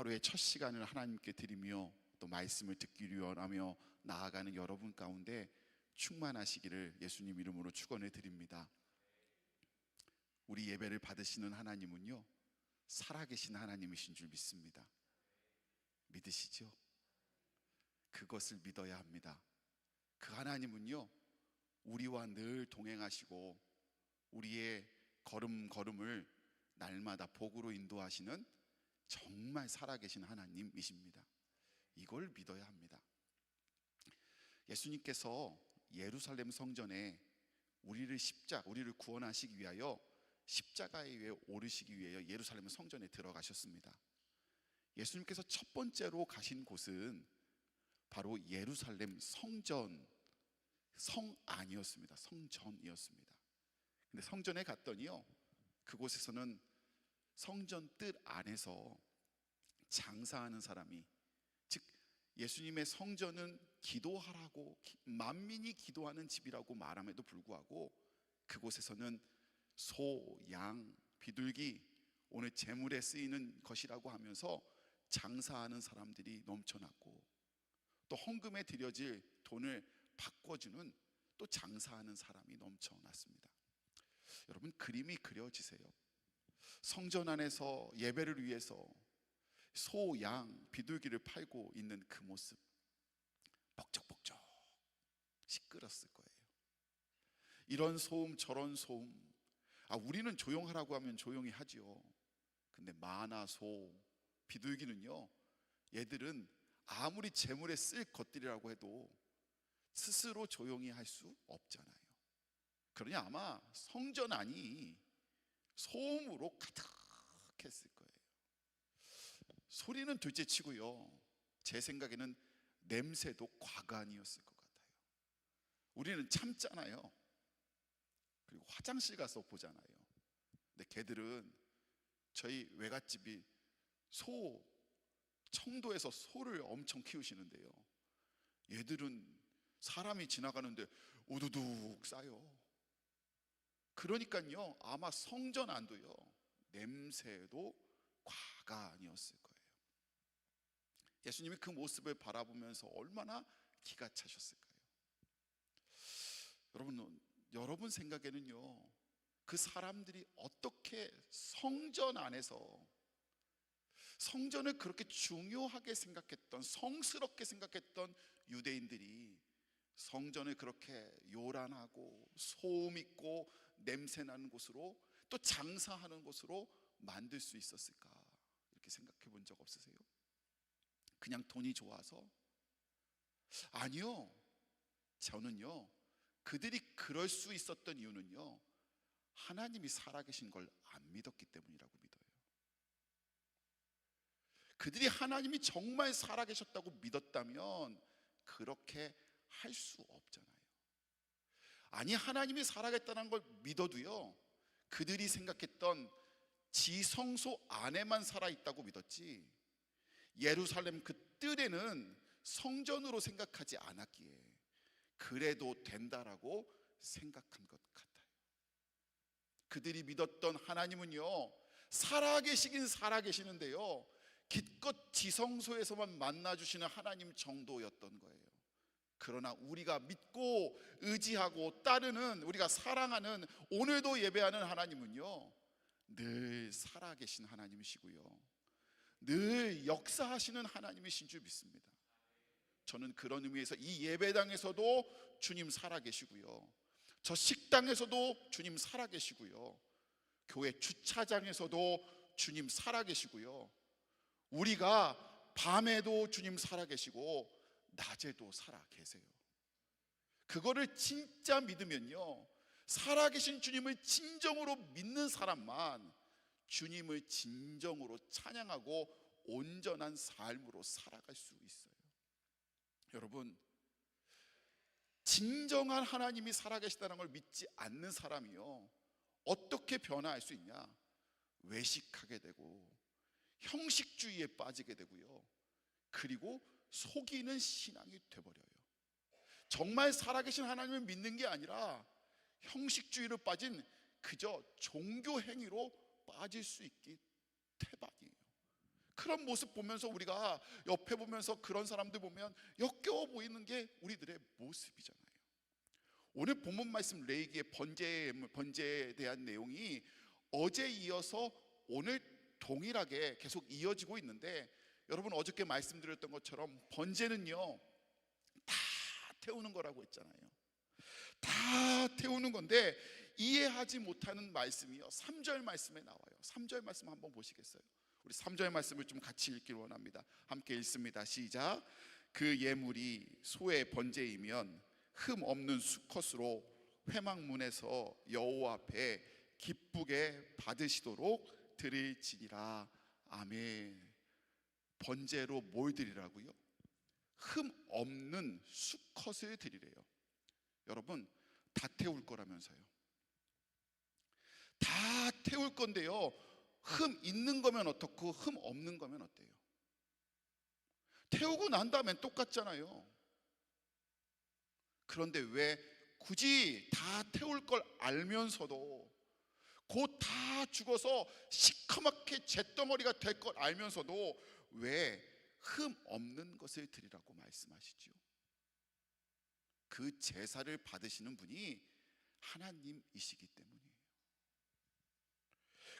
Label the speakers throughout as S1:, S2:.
S1: 하루의 첫 시간을 하나님께 드리며 또 말씀을 듣기 원하며 나아가는 여러분 가운데 충만하시기를 예수님 이름으로 축원해 드립니다. 우리 예배를 받으시는 하나님은요 살아계신 하나님이신 줄 믿습니다. 믿으시죠? 그것을 믿어야 합니다. 그 하나님은요 우리와 늘 동행하시고 우리의 걸음걸음을 날마다 복으로 인도하시는 정말 살아계신 하나님이십니다. 이걸 믿어야 합니다. 예수님께서 예루살렘 성전에 우리를 십자, 우리를 구원하시기 위하여 십자가에 위해 오르시기 위하여 예루살렘 성전에 들어가셨습니다. 예수님께서 첫 번째로 가신 곳은 바로 예루살렘 성전 성 안이었습니다. 성전이었습니다. 근데 성전에 갔더니요. 그곳에서는 성전 뜰 안에서 장사하는 사람이 즉 예수님의 성전은 기도하라고 기- 만민이 기도하는 집이라고 말함에도 불구하고 그곳에서는 소, 양, 비둘기 오늘 재물에 쓰이는 것이라고 하면서 장사하는 사람들이 넘쳐났고 또 헌금에 들여질 돈을 바꿔주는 또 장사하는 사람이 넘쳐났습니다. 여러분 그림이 그려지세요. 성전 안에서 예배를 위해서 소, 양, 비둘기를 팔고 있는 그 모습 벅적벅적 시끄렀을 거예요. 이런 소음 저런 소음 아 우리는 조용하라고 하면 조용히 하지요. 근데 마나 소 비둘기는요. 얘들은 아무리 재물에 쓸 것들이라고 해도 스스로 조용히 할 수 없잖아요. 그러니 아마 성전 안이 소음으로 가득했을 거예요. 소리는 둘째 치고요. 제 생각에는 냄새도 과간이었을 것 같아요. 우리는 참잖아요. 그리고 화장실 가서 보잖아요. 근데 걔들은 저희 외갓집이 소 청도에서 소를 엄청 키우시는데요. 얘들은 사람이 지나가는데 우두둑 싸요. 그러니까요, 아마 성전 안도요, 냄새도 과간이었을 거예요. 예수님이 그 모습을 바라보면서 얼마나 기가 차셨을까요? 여러분, 여러분 생각에는요, 그 사람들이 어떻게 성전 안에서 성전을 그렇게 중요하게 생각했던 성스럽게 생각했던 유대인들이 성전을 그렇게 요란하고 소음 있고 냄새 나는 곳으로 또 장사하는 곳으로 만들 수 있었을까 이렇게 생각해 본 적 없으세요? 그냥 돈이 좋아서 아니요 저는요 그들이 그럴 수 있었던 이유는요 하나님이 살아계신 걸 안 믿었기 때문이라고 믿어요 그들이 하나님이 정말 살아계셨다고 믿었다면 그렇게 할 수 없잖아요. 아니, 하나님이 살아계셨다는 걸 믿어도요, 그들이 생각했던 지성소 안에만 살아있다고 믿었지, 예루살렘 그 뜰에는 성전으로 생각하지 않았기에, 그래도 된다라고 생각한 것 같아요. 그들이 믿었던 하나님은요, 살아계시긴 살아계시는데요, 기껏 지성소에서만 만나주시는 하나님 정도였던 거예요. 그러나 우리가 믿고 의지하고 따르는 우리가 사랑하는 오늘도 예배하는 하나님은요, 늘 살아계신 하나님이시고요. 늘 역사하시는 하나님이신 줄 믿습니다. 저는 그런 의미에서 이 예배당에서도 주님 살아계시고요. 저 식당에서도 주님 살아계시고요. 교회 주차장에서도 주님 살아계시고요. 우리가 밤에도 주님 살아계시고 낮에도 살아 계세요. 그거를 진짜 믿으면요. 살아계신 주님을 진정으로 믿는 사람만 주님을 진정으로 찬양하고 온전한 삶으로 살아갈 수 있어요. 여러분, 진정한 하나님이 살아계시다는 걸 믿지 않는 사람이요. 어떻게 변화할 수 있냐? 외식하게 되고, 형식주의에 빠지게 되고요. 그리고 속이는 신앙이 돼버려요. 정말 살아계신 하나님을 믿는 게 아니라 형식주의로 빠진 그저 종교 행위로 빠질 수 있기 태반이에요. 그런 모습 보면서 우리가 옆에 보면서 그런 사람들 보면 역겨워 보이는 게 우리들의 모습이잖아요. 오늘 본문 말씀 레이기의 번제 번제에 대한 내용이 어제 이어서 오늘 동일하게 계속 이어지고 있는데 여러분 어저께 말씀드렸던 것처럼 번제는요 다 태우는 거라고 했잖아요. 다 태우는 건데 이해하지 못하는 말씀이요. 3절 말씀에 나와요. 3절 말씀 한번 보시겠어요? 우리 3절 말씀을 좀 같이 읽길 원합니다. 함께 읽습니다. 시작. 그 예물이 소의 번제이면 흠 없는 수컷으로 회막문에서 여호와 앞에 기쁘게 받으시도록 드릴지니라. 아멘. 번제로 뭘 드리라고요? 흠 없는 수컷을 드리래요. 여러분 다 태울 거라면서요. 다 태울 건데요. 흠 있는 거면 어떻고 흠 없는 거면 어때요? 태우고 난 다음엔 똑같잖아요. 그런데 왜 굳이 다 태울 걸 알면서도 곧 다 죽어서 시커멓게 잿덩어리가 될 걸 알면서도 왜흠 없는 것을 드리라고 말씀하시지요? 그 제사를 받으시는 분이 하나님이시기 때문이에요.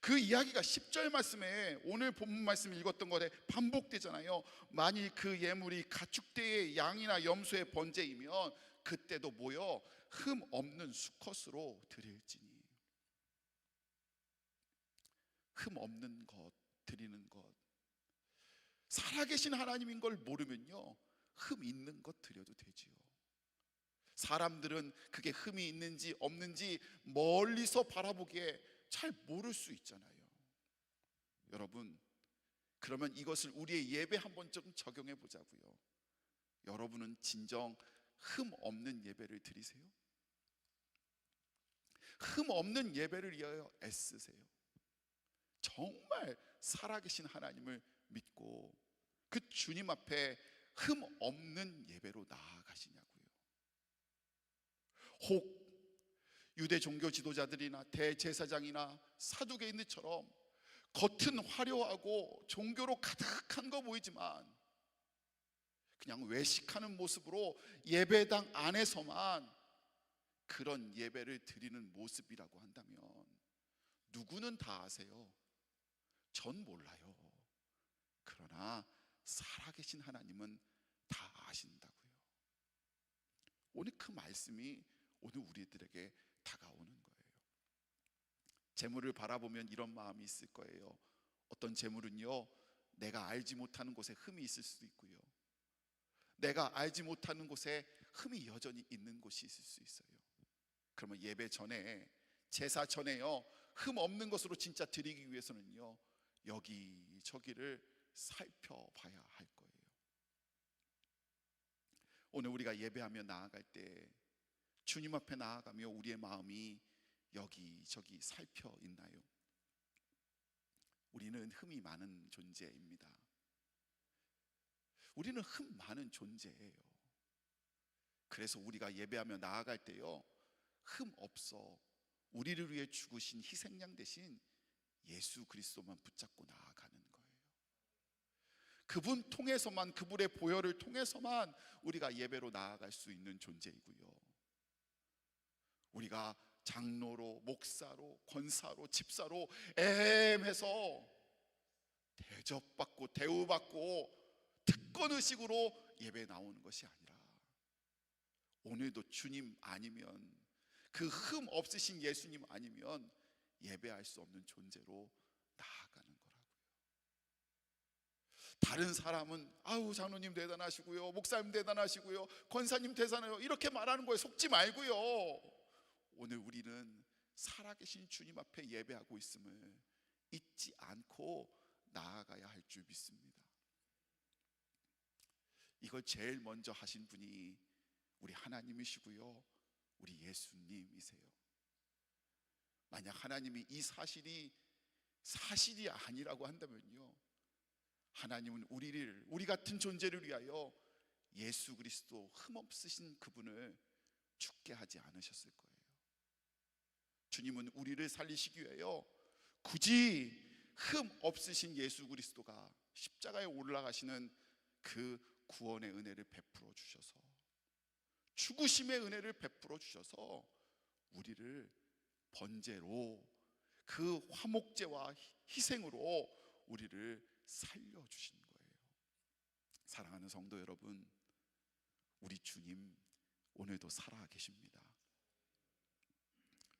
S1: 그 이야기가 10절 말씀에 오늘 본문 말씀 읽었던 것에 반복되잖아요. 만일 그 예물이 가축대의 양이나 염소의 번제이면 그때도 모여 흠 없는 수컷으로 드릴지니 흠 없는 것 드리는 것 살아계신 하나님인 걸 모르면요 흠 있는 것 드려도 되지요. 사람들은 그게 흠이 있는지 없는지 멀리서 바라보기에 잘 모를 수 있잖아요. 여러분, 그러면 이것을 우리의 예배 한번 좀 적용해 보자고요. 여러분은 진정 흠 없는 예배를 드리세요? 흠 없는 예배를 위하여 애쓰세요. 정말 살아계신 하나님을 믿고 그 주님 앞에 흠 없는 예배로 나아가시냐고요. 혹 유대 종교 지도자들이나 대제사장이나 사두개인들처럼 겉은 화려하고 종교로 가득한 거 보이지만 그냥 외식하는 모습으로 예배당 안에서만 그런 예배를 드리는 모습이라고 한다면 누구는 다 아세요. 전 몰라요. 그러나 살아계신 하나님은 다 아신다고요. 오늘 그 말씀이 오늘 우리들에게 다가오는 거예요. 재물을 바라보면 이런 마음이 있을 거예요. 어떤 재물은요, 내가 알지 못하는 곳에 흠이 있을 수도 있고요. 내가 알지 못하는 곳에 흠이 여전히 있는 곳이 있을 수 있어요. 그러면 예배 전에 제사 전에요 흠 없는 것으로 진짜 드리기 위해서는요 여기 저기를 살펴봐야 할 거예요. 오늘 우리가 예배하며 나아갈 때 주님 앞에 나아가며 우리의 마음이 여기 저기 살펴 있나요? 우리는 흠이 많은 존재입니다. 우리는 흠 많은 존재예요. 그래서 우리가 예배하며 나아갈 때요 흠 없어 우리를 위해 죽으신 희생양 대신 예수 그리스도만 붙잡고 나아가는. 그분 통해서만 그분의 보혈을 통해서만 우리가 예배로 나아갈 수 있는 존재이고요. 우리가 장로로 목사로 권사로 집사로 애매해서 대접받고 대우받고 특권 의식으로 예배 나오는 것이 아니라 오늘도 주님 아니면 그 흠 없으신 예수님 아니면 예배할 수 없는 존재로 나아가는 거라고요. 다른 사람은 아우 장로님 대단하시고요, 목사님 대단하시고요, 권사님 대단해요 이렇게 말하는 거에 속지 말고요. 오늘 우리는 살아계신 주님 앞에 예배하고 있음을 잊지 않고 나아가야 할 줄 믿습니다. 이걸 제일 먼저 하신 분이 우리 하나님이시고요. 우리 예수님이세요. 만약 하나님이 이 사실이 사실이 아니라고 한다면요. 하나님은 우리를 우리 같은 존재를 위하여 예수 그리스도 흠없으신 그분을 죽게 하지 않으셨을 거예요. 주님은 우리를 살리시기 위하여 굳이 흠 없으신 예수 그리스도가 십자가에 올라가시는 그 구원의 은혜를 베풀어 주셔서 죽으심의 은혜를 베풀어 주셔서 우리를 번제로 그 화목제와 희- 희생으로 우리를 살려 주신 거예요. 사랑하는 성도 여러분, 우리 주님 오늘도 살아 계십니다.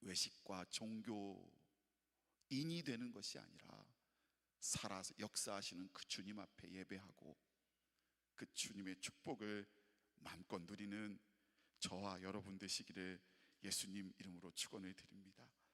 S1: 외식과 종교인이 되는 것이 아니라 살아서 역사하시는 그 주님 앞에 예배하고 그 주님의 축복을 마음껏 누리는 저와 여러분 되시기를 예수님 이름으로 축원을 드립니다.